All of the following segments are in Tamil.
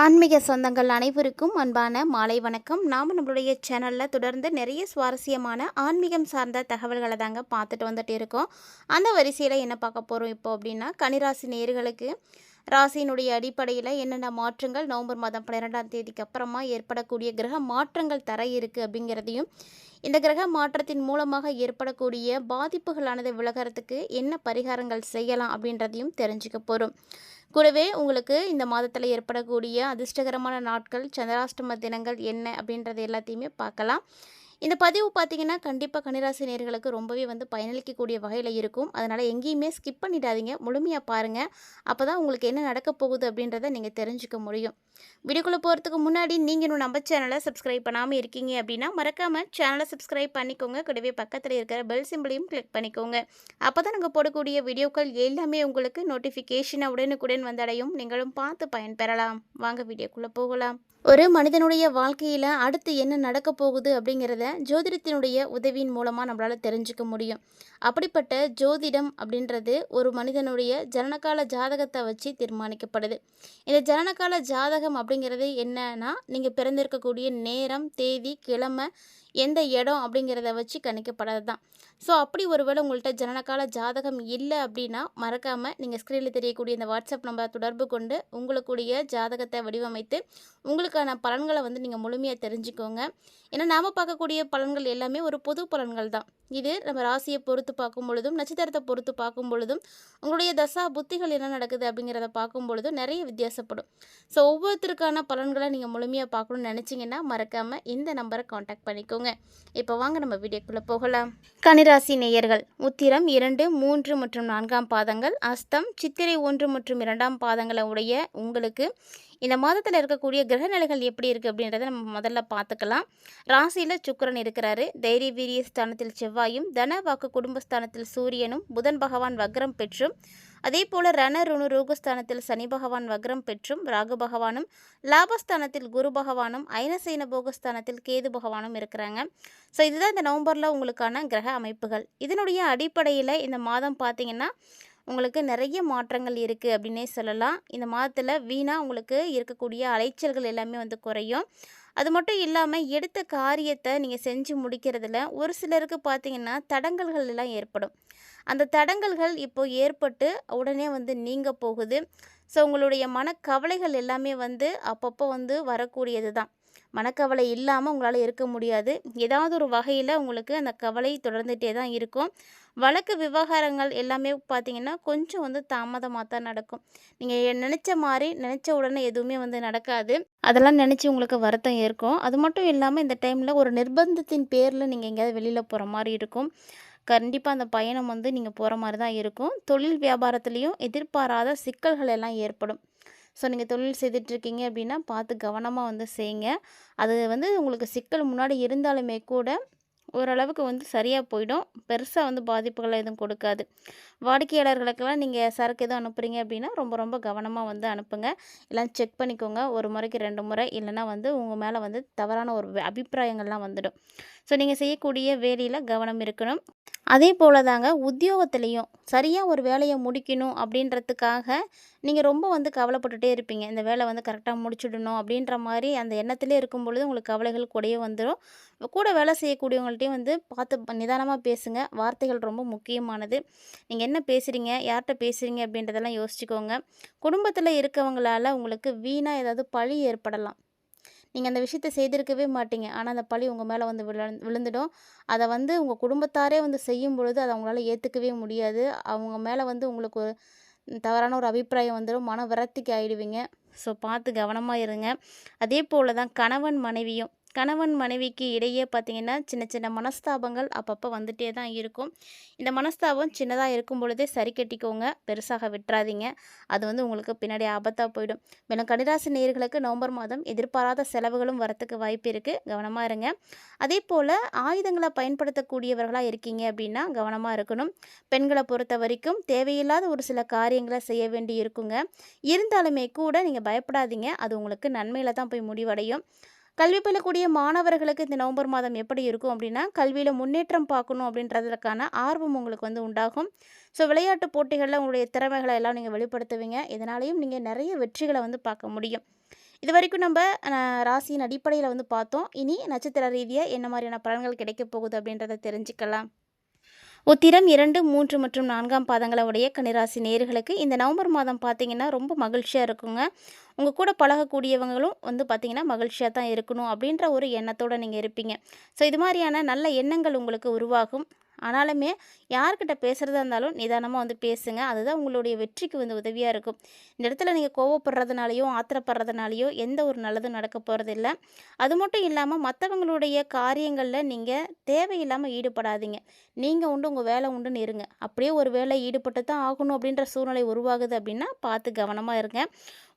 ஆன்மீக சொந்தங்கள் அனைவருக்கும் அன்பான மாலை வணக்கம். நாம் நம்மளுடைய சேனலில் தொடர்ந்து நிறைய சுவாரஸ்யமான ஆன்மீகம் சார்ந்த தகவல்களை தாங்க பார்த்துட்டு வந்துட்டு இருக்கோம். அந்த வரிசையில் என்ன பார்க்க போகிறோம் இப்போ அப்படின்னா கனிராசி நேர்களுக்கு ராசியினுடைய அடிப்படையில் என்னென்ன மாற்றங்கள் நவம்பர் மாதம் பன்னிரெண்டாம் தேதிக்கு அப்புறமா ஏற்படக்கூடிய கிரக மாற்றங்கள் தர இருக்குது அப்படிங்கிறதையும் இந்த கிரக மாற்றத்தின் மூலமாக ஏற்படக்கூடிய பாதிப்புகளானது விலகிறதுக்கு என்ன பரிகாரங்கள் செய்யலாம் அப்படின்றதையும் தெரிஞ்சுக்க போகிறோம் கூடவே உங்களுக்கு இந்த மாதத்தில் ஏற்படக்கூடிய அதிர்ஷ்டகரமான நாட்கள் சந்திராஷ்டம தினங்கள் என்ன அப்படின்றது எல்லாத்தையுமே பார்க்கலாம். இந்த பதிவு பார்த்தீங்கன்னா கண்டிப்பாக கன்னிராசி நேர்களுக்கு ரொம்பவே வந்து பயனளிக்கக்கூடிய வகையில் இருக்கும். அதனால் எங்கேயுமே ஸ்கிப் பண்ணிடாதீங்க. முழுமையாக பாருங்கள் அப்போ தான் உங்களுக்கு என்ன நடக்க போகுது அப்படின்றத நீங்கள் தெரிஞ்சுக்க முடியும். வீடியோக்குள்ளே போகிறதுக்கு முன்னாடி நீங்கள் இன்னும் நம்ம சேனலை சப்ஸ்கிரைப் பண்ணாமல் இருக்கீங்க அப்படின்னா மறக்காமல் சேனலை சப்ஸ்கிரைப் பண்ணிக்கோங்க. கூடவே பக்கத்தில் இருக்கிற பெல் சிம்பிளையும் கிளிக் பண்ணிக்கோங்க. அப்போ தான் நாங்கள் போடக்கூடிய வீடியோக்கள் எல்லாமே உங்களுக்கு நோட்டிஃபிகேஷனை உடனுக்குடன் வந்தடையும். நீங்களும் பார்த்து பயன்பெறலாம். வாங்க வீடியோக்குள்ளே போகலாம். ஒரு மனிதனுடைய வாழ்க்கையில் அடுத்து என்ன நடக்க போகுது அப்படிங்கிறத ஜோதிடத்தினுடைய உதவியின் மூலமாக நம்மளால் தெரிஞ்சுக்க முடியும். அப்படிப்பட்ட ஜோதிடம் அப்படின்றது ஒரு மனிதனுடைய ஜனனகால ஜாதகத்தை வச்சு தீர்மானிக்கப்படுது. இந்த ஜனனகால ஜாதகம் அப்படிங்கிறது என்னன்னா நீங்கள் பிறந்திருக்கக்கூடிய நேரம் தேதி கிழமை எந்த இடம் அப்படிங்கிறத வச்சு கணிக்கப்படாது தான். ஸோ அப்படி ஒருவேளை உங்கள்கிட்ட ஜனனகால ஜாதகம் இல்லை அப்படின்னா மறக்காமல் நீங்கள் ஸ்க்ரீனில் தெரியக்கூடிய இந்த வாட்ஸ்அப் நம்பர் தொடர்பு கொண்டு உங்களுக்குடைய ஜாதகத்தை வடிவமைத்து உங்களுக்கான பலன்களை வந்து நீங்கள் முழுமையாக தெரிஞ்சுக்கோங்க. ஏன்னா நாம் பார்க்கக்கூடிய பலன்கள் எல்லாமே ஒரு பொது பலன்கள் தான். இது நம்ம ராசியை பொறுத்து பார்க்கும் பொழுதும் நட்சத்திரத்தை பொறுத்து பார்க்கும் பொழுதும் உங்களுடைய தசா புத்திகள் என்ன நடக்குது அப்படிங்கிறத பார்க்கும் பொழுதும் நிறைய வித்தியாசப்படும். ஸோ ஒவ்வொருத்தருக்கான பலன்களை நீங்கள் முழுமையாக பார்க்கணும்னு நினச்சிங்கன்னா மறக்காமல் இந்த நம்பரை காண்டாக்ட் பண்ணிக்கோங்க. இப்போ வாங்க நம்ம வீடியோக்குள்ளே போகலாம். கனிராசி நேயர்கள் உத்திரம் இரண்டு மூன்று மற்றும் நான்காம் பாதங்கள் அஸ்தம் சித்திரை ஒன்று மற்றும் இரண்டாம் பாதங்களை உடைய உங்களுக்கு இந்த மாதத்தில் இருக்கக்கூடிய கிரகநிலைகள் எப்படி இருக்குது அப்படின்றத நம்ம முதல்ல பார்த்துக்கலாம். ராசியில் சுக்கரன் இருக்கிறாரு. தைரிய வீரிய ஸ்தானத்தில் செவ்வாயும் தன வாக்கு குடும்பஸ்தானத்தில் சூரியனும் புதன் பகவான் வக்ரம் பெற்றும். அதே போல் ரண ருணு ரூகஸ்தானத்தில் சனி பகவான் வக்ரம் பெற்றும். ராகு பகவானும் லாபஸ்தானத்தில் குரு பகவானும் ஐனசைன போகஸ்தானத்தில் கேது பகவானும் இருக்கிறாங்க. ஸோ இதுதான் இந்த நவம்பரில் உங்களுக்கான கிரக அமைப்புகள். இதனுடைய அடிப்படையில் இந்த மாதம் பார்த்தீங்கன்னா உங்களுக்கு நிறைய மாற்றங்கள் இருக்குது அப்படின்னே சொல்லலாம். இந்த மாதத்தில் வீணாக உங்களுக்கு இருக்கக்கூடிய அலைச்சல்கள் எல்லாமே வந்து குறையும். அது மட்டும் இல்லாமல் எடுத்த காரியத்தை நீங்கள் செஞ்சு முடிக்கிறதுல ஒரு சிலருக்கு பார்த்தீங்கன்னா தடங்கல்கள் எல்லாம் ஏற்படும். அந்த தடங்கல்கள் இப்போ ஏற்பட்டு உடனே வந்து நீங்க போகுது. ஸோ உங்களுடைய மனக்கவலைகள் எல்லாமே வந்து அப்பப்போ வந்து வரக்கூடியது தான் மனக்கவலை இல்லாமல் உங்களால் இருக்க முடியாது. ஏதாவது ஒரு வகையில் உங்களுக்கு அந்த கவலை தொடர்ந்துகிட்டே தான் இருக்கும். வழக்கு விவகாரங்கள் எல்லாமே பார்த்தீங்கன்னா கொஞ்சம் வந்து தாமதமாக தான் நடக்கும். நீங்கள் நினச்ச மாதிரி நினச்ச உடனே எதுவுமே வந்து நடக்காது. அதெல்லாம் நினச்சி உங்களுக்கு வருத்தம் இருக்கும் அது மட்டும் இல்லாமல் இந்த டைமில் ஒரு நிர்பந்தத்தின் பேரில் நீங்கள் எங்கேயாவது வெளியில் போகிற மாதிரி இருக்கும். கண்டிப்பாக அந்த பயணம் வந்து நீங்கள் போகிற மாதிரி தான் இருக்கும். தொழில் வியாபாரத்துலேயும் எதிர்பாராத சிக்கல்கள் எல்லாம் ஏற்படும். ஸோ நீங்கள் தொழில் செய்துட்ருக்கீங்க அப்படின்னா பார்த்து கவனமாக வந்து செய்யுங்க அது வந்து உங்களுக்கு சிக்கல் முன்னாடி இருந்தாலுமே கூட ஓரளவுக்கு வந்து சரியாக போயிடும். பெருசாக வந்து பாதிப்புகளை எதுவும் கொடுக்காது. வாடிக்கையாளர்களுக்கெல்லாம் நீங்கள் சரக்கு எதுவும் அனுப்புகிறீங்க அப்படின்னா ரொம்ப ரொம்ப கவனமாக வந்து அனுப்புங்க. எல்லாம் செக் பண்ணிக்கோங்க. ஒரு முறைக்கு ரெண்டு முறை இல்லைன்னா வந்து உங்கள் மேலே வந்து தவறான ஒரு அபிப்பிராயங்கள்லாம் வந்துடும். ஸோ நீங்கள் செய்யக்கூடிய வேலையில் கவனம் இருக்கணும். அதே போல் தாங்க உத்தியோகத்துலேயும் சரியாக ஒரு வேலையை முடிக்கணும் அப்படின்றதுக்காக நீங்கள் ரொம்ப வந்து கவலைப்பட்டுட்டே இருப்பீங்க. இந்த வேலை வந்து கரெக்டாக முடிச்சுடணும் அப்படின்ற மாதிரி அந்த எண்ணத்திலே இருக்கும் பொழுது உங்களுக்கு கவலைகள் கூடயே வந்துடும் கூட வேலை செய்யக்கூடியவங்கள்ட்டையும் வந்து பார்த்து நிதானமாக பேசுங்க. வார்த்தைகள் ரொம்ப முக்கியமானது. நீங்கள் என்ன பேசுகிறீங்க யார்கிட்ட பேசுகிறீங்க அப்படின்றதெல்லாம் யோசிச்சுக்கோங்க. குடும்பத்தில் இருக்கவங்களால் உங்களுக்கு வீணாக ஏதாவது பழி ஏற்படலாம். நீங்கள் அந்த விஷயத்த செய்திருக்கவே மாட்டீங்க. ஆனால் அந்த பழி உங்கள் மேலே வந்து விழ விழுந்துடும். அதை வந்து உங்கள் குடும்பத்தாரே வந்து செய்யும் பொழுது அதை அவங்களால ஏற்றுக்கவே முடியாது. அவங்க மேலே வந்து உங்களுக்கு ஒரு தவறான ஒரு அபிப்பிராயம் வந்துடும் மன விரக்திக்கு ஆகிடுவீங்க ஸோ பார்த்து கவனமாக இருங்க. அதே போல் தான் கணவன் மனைவியும் கணவன் மனைவிக்கு இடையே பார்த்திங்கன்னா சின்ன சின்ன மனஸ்தாபங்கள் அப்பப்போ வந்துட்டே தான் இருக்கும். இந்த மனஸ்தாபம் சின்னதாக இருக்கும் பொழுதே சரி கட்டிக்கோங்க. பெருசாக விட்டுறாதீங்க. அது வந்து உங்களுக்கு பின்னாடி ஆபத்தாக போயிடும். மேலும் கடிராசி நேர்களுக்கு நவம்பர் மாதம் எதிர்பாராத செலவுகளும் வரத்துக்கு வாய்ப்பு இருக்குது கவனமாக இருங்க. அதே போல் ஆயுதங்களை பயன்படுத்தக்கூடியவர்களாக இருக்கீங்க அப்படின்னா கவனமாக இருக்கணும். பெண்களை பொறுத்த வரைக்கும் தேவையில்லாத ஒரு சில காரியங்களை செய்ய வேண்டி இருக்குங்க. இருந்தாலுமே கூட நீங்கள் பயப்படாதீங்க. அது உங்களுக்கு நன்மையில் தான் போய் முடிவடையும். கல்வி பயிலக்கூடிய மாணவர்களுக்கு இந்த நவம்பர் மாதம் எப்படி இருக்கும் அப்படின்னா கல்வியில் முன்னேற்றம் பார்க்கணும் அப்படின்றதுக்கான ஆர்வம் உங்களுக்கு வந்து உண்டாகும். ஸோ விளையாட்டு போட்டிகளில் உங்களுடைய திறமைகளை எல்லாம் நீங்கள் வெளிப்படுத்துவீங்க. இதனாலையும் நீங்கள் நிறைய வெற்றிகளை வந்து பார்க்க முடியும். இது வரைக்கும் நம்ம ராசியின் அடிப்படையில் வந்து பார்த்தோம். இனி நட்சத்திர ரீதியாக என்ன மாதிரியான பலன்கள் கிடைக்க போகுது அப்படின்றத தெரிஞ்சுக்கலாம். உத்திரம் இரண்டு மூன்று மற்றும் நான்காம் பாதங்களை உடைய கன்னிராசி நேர்களுக்கு இந்த நவம்பர் மாதம் பார்த்தீங்கன்னா ரொம்ப மகிழ்ச்சியாக இருக்குங்க. உங்கள் கூட பழகக்கூடியவங்களும் வந்து பார்த்திங்கன்னா மகிழ்ச்சியாக தான் இருக்கணும் அப்படின்ற ஒரு எண்ணத்தோடு நீங்கள் இருப்பீங்க. ஸோ இது மாதிரியான நல்ல எண்ணங்கள் உங்களுக்கு உருவாகும். ஆனாலுமே யார்கிட்ட பேசுகிறதா இருந்தாலும் நிதானமாக வந்து பேசுங்க. அதுதான் உங்களுடைய வெற்றிக்கு வந்து உதவியாக இருக்கும். இந்த இடத்துல நீங்கள் கோவப்படுறதுனாலையோ ஆத்திரப்படுறதுனாலையோ எந்த ஒரு நல்லதும் நடக்க போகிறதில்ல அது மட்டும் இல்லாமல் மற்றவங்களுடைய காரியங்களில் நீங்கள் தேவையில்லாமல் ஈடுபடாதீங்க. நீங்கள் உண்டு உங்கள் வேலை உண்டுன்னு இருங்க. அப்படியே ஒரு வேலை ஈடுபட்டு தான் ஆகணும் அப்படின்ற சூழ்நிலை உருவாகுது அப்படின்னா பார்த்து கவனமாக இருங்க.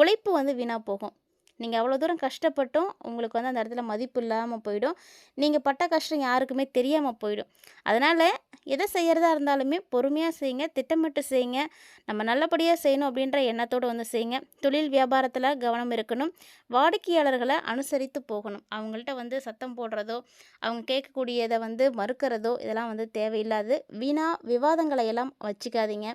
உழைப்பு வந்து வீணாக போகும். நீங்கள் அவ்வளோ தூரம் கஷ்டப்பட்டும் உங்களுக்கு வந்து அந்த இடத்துல மதிப்பு இல்லாமல் போயிடும். நீங்கள் பட்ட கஷ்டம் யாருக்குமே தெரியாமல் போயிடும். அதனால் எதை செய்கிறதா இருந்தாலுமே பொறுமையாக செய்யுங்க திட்டமிட்டு செய்யுங்க. நம்ம நல்லபடியாக செய்யணும் அப்படின்ற எண்ணத்தோடு வந்து செய்யுங்க. தொழில் வியாபாரத்தில் கவனம் இருக்கணும். வாடிக்கையாளர்களை அனுசரித்து போகணும். அவங்கள்ட்ட வந்து சத்தம் போடுறதோ அவங்க கேட்கக்கூடியதை வந்து மறுக்கிறதோ இதெல்லாம் வந்து தேவையில்லாது. வீணாக விவாதங்களை எல்லாம் வச்சுக்காதீங்க.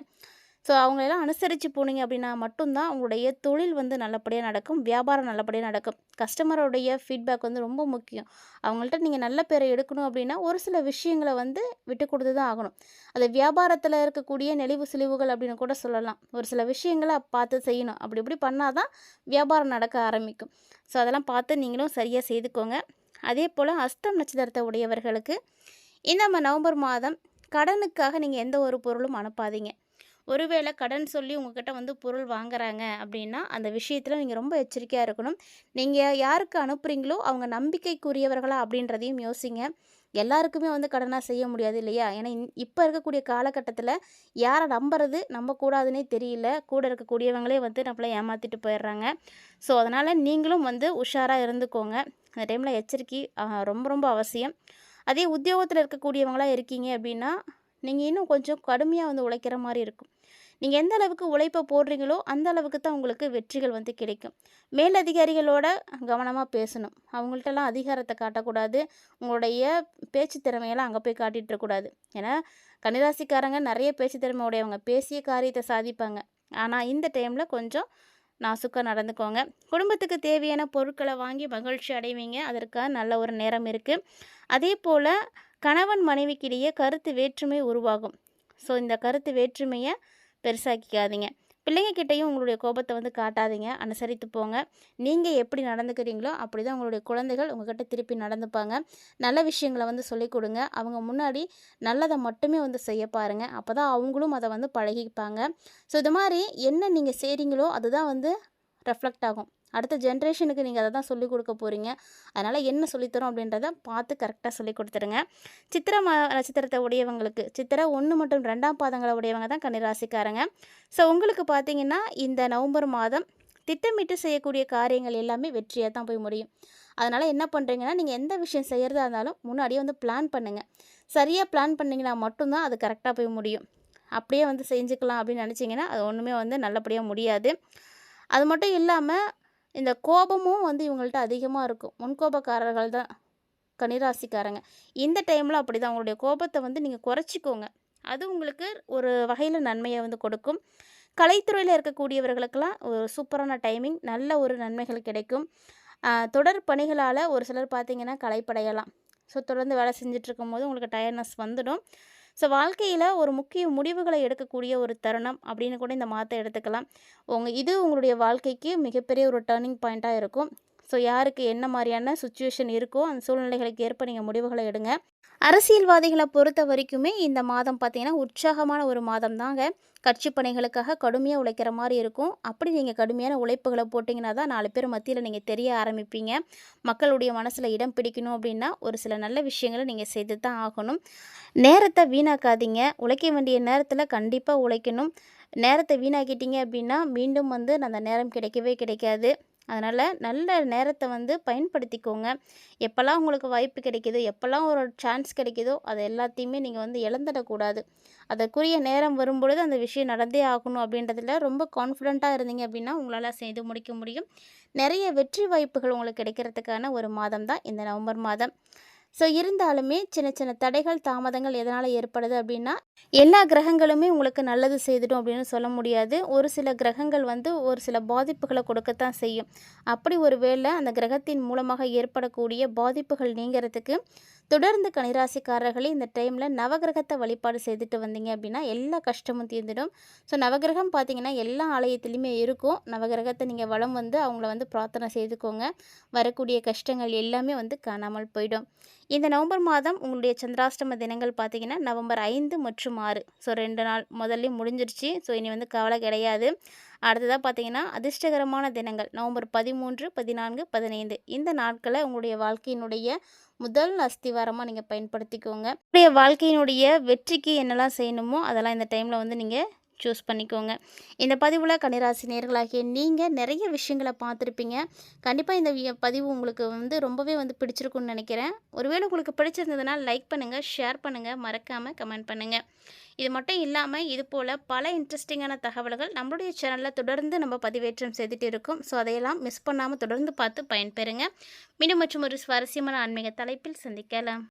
ஸோ அவங்களெல்லாம் அனுசரித்து போனீங்க அப்படின்னா மட்டும்தான் உங்களுடைய தொழில் வந்து நல்லபடியாக நடக்கும் வியாபாரம் நல்லபடியாக நடக்கும். கஸ்டமருடைய ஃபீட்பேக் வந்து ரொம்ப முக்கியம். அவங்கள்ட்ட நீங்கள் நல்ல பேரை எடுக்கணும் அப்படின்னா ஒரு சில விஷயங்களை வந்து விட்டு கொடுத்து தான் ஆகணும். அது வியாபாரத்தில் இருக்கக்கூடிய நெளிவு சுழிவுகள் அப்படின்னு கூட சொல்லலாம். ஒரு சில விஷயங்களை பார்த்து செய்யணும். அப்படி இப்படி பண்ணால் தான் வியாபாரம் நடக்க ஆரம்பிக்கும். ஸோ அதெல்லாம் பார்த்து நீங்களும் சரியாக செய்துக்கோங்க. அதே போல் அஸ்தம் நட்சத்திரத்தை உடையவர்களுக்கு இந்த நம்ம நவம்பர் மாதம் கடனுக்காக நீங்கள் எந்த ஒரு பொருளும் அனுப்பாதீங்க. ஒருவேளை கடன் சொல்லி உங்ககிட்ட வந்து பொருள் வாங்குறாங்க அப்படின்னா அந்த விஷயத்தில் நீங்கள் ரொம்ப எச்சரிக்கையாக இருக்கணும். நீங்கள் யாருக்கு அனுப்புகிறீங்களோ அவங்க நம்பிக்கைக்குரியவர்களா அப்படின்றதையும் யோசிங்க. எல்லாருக்குமே வந்து கடனாக செய்ய முடியாது இல்லையா? ஏன்னா இப்போ இருக்கக்கூடிய காலகட்டத்தில் யாரை நம்புறது நம்பக்கூடாதுன்னே தெரியல. கூட இருக்கக்கூடியவங்களே வந்து நம்மளை ஏமாற்றிட்டு போயிடுறாங்க. ஸோ அதனால் நீங்களும் வந்து உஷாராக இருந்துக்கோங்க. அந்த டைமில் எச்சரிக்கை ரொம்ப ரொம்ப அவசியம். அதே உத்தியோகத்தில் இருக்கக்கூடியவங்களாக இருக்கீங்க அப்படின்னா நீங்கள் இன்னும் கொஞ்சம் கடுமையாக வந்து உழைக்கிற மாதிரி இருக்கும். நீங்கள் எந்த அளவுக்கு உழைப்பை போடுறீங்களோ அந்த அளவுக்கு தான் உங்களுக்கு வெற்றிகள் வந்து கிடைக்கும். மேலதிகாரிகளோட கவனமாக பேசணும். அவங்கள்ட்டலாம் அதிகாரத்தை காட்டக்கூடாது. உங்களுடைய பேச்சு திறமையெல்லாம் அங்கே போய் காட்டிட்டு இருக்கக்கூடாது ஏன்னா கன்னிராசிக்காரங்க நிறைய பேச்சு திறமையுடையவங்க. பேசிய காரியத்தை சாதிப்பாங்க. ஆனால் இந்த டைமில் கொஞ்சம் நாசுக்காக நடந்துக்கோங்க. குடும்பத்துக்கு தேவையான பொருட்களை வாங்கி மகிழ்ச்சி அடைவீங்க. அதற்காக நல்ல ஒரு நேரம் இருக்குது அதே போல் கணவன் மனைவிக்கிடையே கருத்து வேற்றுமை உருவாகும். ஸோ இந்த கருத்து வேற்றுமையை பெருசாக்கிக்காதீங்க. பிள்ளைங்க கிட்டேயும் உங்களுடைய கோபத்தை வந்து காட்டாதீங்க. அனுசரித்து போங்க. நீங்கள் எப்படி நடந்துக்கிறீங்களோ அப்படி தான் உங்களுடைய குழந்தைகள் உங்கள்கிட்ட திருப்பி நடந்துப்பாங்க. நல்ல விஷயங்களை வந்து சொல்லிக் கொடுங்க. அவங்க முன்னாடி நல்லதை மட்டுமே வந்து செய்ய பாருங்கள் அப்போ தான் அவங்களும் அதை வந்து பழகிப்பாங்க. ஸோ இது மாதிரி என்ன நீங்கள் செய்கிறீங்களோ அதுதான் வந்து ரெஃப்ளெக்ட் ஆகும். அடுத்த ஜென்ரேஷனுக்கு நீங்கள் அதை தான் சொல்லிக் கொடுக்க போகிறீங்க அதனால் என்ன சொல்லித்தரோம் அப்படின்றத பார்த்து கரெக்டாக சொல்லி கொடுத்துருங்க சித்திர ம நட்சத்திரத்தை உடையவங்களுக்கு சித்திரை ஒன்று மற்றும் ரெண்டாம் பாதங்களை உடையவங்க தான் கன்னிராசிக்காரங்க. ஸோ உங்களுக்கு பார்த்தீங்கன்னா இந்த நவம்பர் மாதம் திட்டமிட்டு செய்யக்கூடிய காரியங்கள் எல்லாமே வெற்றியாக தான் போய் முடியும். அதனால் என்ன பண்ணுறீங்கன்னா நீங்கள் எந்த விஷயம் செய்கிறதா இருந்தாலும் முன்னாடியே வந்து பிளான் பண்ணுங்கள் சரியாக பிளான் பண்ணிங்கன்னா மட்டும்தான் அது கரெக்டாக போய் முடியும். அப்படியே வந்து செஞ்சுக்கலாம் அப்படின்னு நினச்சிங்கன்னா அது ஒன்றுமே வந்து நல்லபடியாக முடியாது. அது மட்டும் இல்லாமல் இந்த கோபமும் வந்து இவங்கள்ட்ட அதிகமாக இருக்கும். முன்கோபக்காரர்கள் தான் கனிராசிக்காரங்க இந்த டைமில் அப்படி தான் உங்களுடைய கோபத்தை வந்து நீங்கள் குறைச்சிக்கோங்க. அது உங்களுக்கு ஒரு வகையில் நன்மையை வந்து கொடுக்கும். கலைத்துறையில் இருக்கக்கூடியவர்களுக்கெல்லாம் ஒரு சூப்பரான டைமிங் நல்ல ஒரு நன்மைகள் கிடைக்கும். தொடர் பணிகளால் ஒரு சிலர் பார்த்திங்கன்னா களைப்படையலாம். ஸோ தொடர்ந்து வேலை செஞ்சிட்ருக்கும் போது உங்களுக்கு டயர்னஸ் வந்துடும். ஸோ வாழ்க்கையில் ஒரு முக்கிய முடிவுகளை எடுக்கக்கூடிய ஒரு தருணம் அப்படின்னு கூட இந்த மாதத்தை எடுத்துக்கலாம். உங்கள் இது உங்களுடைய வாழ்க்கைக்கு மிகப்பெரிய ஒரு டேர்னிங் பாயிண்ட்டாக இருக்கும். ஸோ யாருக்கு என்ன மாதிரியான சுச்சுவேஷன் இருக்கோ அந்த சூழ்நிலைகளுக்கு ஏற்ப நீங்கள் முடிவுகளை எடுங்க. அரசியல்வாதிகளை பொறுத்த வரைக்குமே இந்த மாதம் பார்த்தீங்கன்னா உற்சாகமான ஒரு மாதம் தாங்க. கட்சி பணிகளுக்காக கடுமையாக உழைக்கிற மாதிரி இருக்கும். அப்படி நீங்கள் கடுமையான உழைப்புகளை போட்டிங்கன்னா தான் நாலு பேர் மத்தியில் நீங்கள் தெரிய ஆரம்பிப்பீங்க. மக்களுடைய மனசில் இடம் பிடிக்கணும் அப்படின்னா ஒரு சில நல்ல விஷயங்களை நீங்கள் செய்து தான் ஆகணும். நேரத்தை வீணாக்காதீங்க. உழைக்க வேண்டிய நேரத்தில் கண்டிப்பாக உழைக்கணும். நேரத்தை வீணாக்கிட்டீங்க அப்படின்னா மீண்டும் வந்து அந்த நேரம் கிடைக்கவே கிடைக்காது. அதனால் நல்ல நேரத்தை வந்து பயன்படுத்திக்கோங்க. எப்போல்லாம் உங்களுக்கு வாய்ப்பு கிடைக்கிதோ எப்போல்லாம் ஒரு சான்ஸ் கிடைக்கிதோ அது எல்லாத்தையுமே நீங்கள் வந்து இழந்துடக்கூடாது. அதற்குரிய நேரம் வரும்பொழுது அந்த விஷயம் நடந்தே ஆகணும் அப்படின்றதுல ரொம்ப கான்ஃபிடெண்ட்டாக இருந்தீங்க அப்படின்னா உங்களால் செய்து முடிக்க முடியும். நிறைய வெற்றி வாய்ப்புகள் உங்களுக்கு கிடைக்கிறதுக்கான ஒரு மாதம் தான் இந்த நவம்பர் மாதம். ஸோ இருந்தாலுமே சின்ன சின்ன தடைகள் தாமதங்கள் எதனால் ஏற்படுது அப்படின்னா எல்லா கிரகங்களுமே உங்களுக்கு நல்லது செய்துடும் அப்படின்னு சொல்ல முடியாது. ஒரு சில கிரகங்கள் வந்து ஒரு சில பாதிப்புகளை கொடுக்கத்தான் செய்யும். அப்படி ஒரு வேளை அந்த கிரகத்தின் மூலமாக ஏற்படக்கூடிய பாதிப்புகள் நீங்கிறதுக்கு தொடர்ந்து கனிராசிக்காரர்களே இந்த டைமில் நவகிரகத்தை வழிபாடு செய்துட்டு வந்தீங்க அப்படின்னா எல்லா கஷ்டமும் தீர்ந்துடும். ஸோ நவகிரகம் பார்த்தீங்கன்னா எல்லா ஆலயத்துலேயுமே இருக்கும். நவகிரகத்தை நீங்கள் வளம் வந்து அவங்கள வந்து பிரார்த்தனை செய்துக்கோங்க. வரக்கூடிய கஷ்டங்கள் எல்லாமே வந்து காணாமல் போயிடும். இந்த நவம்பர் மாதம் உங்களுடைய சந்திராஷ்டம தினங்கள் பார்த்தீங்கன்னா நவம்பர் ஐந்து மற்றும் ஆறு. ஸோ ரெண்டு நாள் முதல்லையும் முடிஞ்சிருச்சு. ஸோ இனி வந்து கவலை கிடையாது. அடுத்ததாக பார்த்தீங்கன்னா அதிர்ஷ்டகரமான தினங்கள். நவம்பர் பதிமூன்று பதினான்கு பதினைந்து. இந்த நாட்களை உங்களுடைய வாழ்க்கையினுடைய முதல் அஸ்திவாரமாக நீங்கள் பயன்படுத்திக்கோங்க. உங்களுடைய வாழ்க்கையினுடைய வெற்றிக்கு என்னெல்லாம் செய்யணுமோ அதெல்லாம் இந்த டைமில் வந்து நீங்கள் சூஸ் பண்ணிக்கோங்க. இந்த பதிவில் கன்னிராசி நேர்களாகிய நீங்கள் நிறைய விஷயங்களை பார்த்துருப்பீங்க. கண்டிப்பாக இந்த பதிவு உங்களுக்கு வந்து ரொம்பவே வந்து பிடிச்சிருக்குன்னு நினைக்கிறேன். ஒருவேளை உங்களுக்கு பிடிச்சிருந்ததுன்னா லைக் பண்ணுங்கள் ஷேர் பண்ணுங்கள் மறக்காமல் கமெண்ட் பண்ணுங்கள் இது மட்டும் இல்லாமல் இது போல் பல இன்ட்ரெஸ்டிங்கான தகவல்கள் நம்மளுடைய சேனலில் தொடர்ந்து நம்ம பதிவேற்றம் செய்துட்டு இருக்கோம். ஸோ அதையெல்லாம் மிஸ் பண்ணாமல் தொடர்ந்து பார்த்து பயன்பெறுங்க. மீண்டும் மற்றும் ஒரு சுவாரஸ்யமான ஆன்மீக தலைப்பில் சந்திக்கலாம்.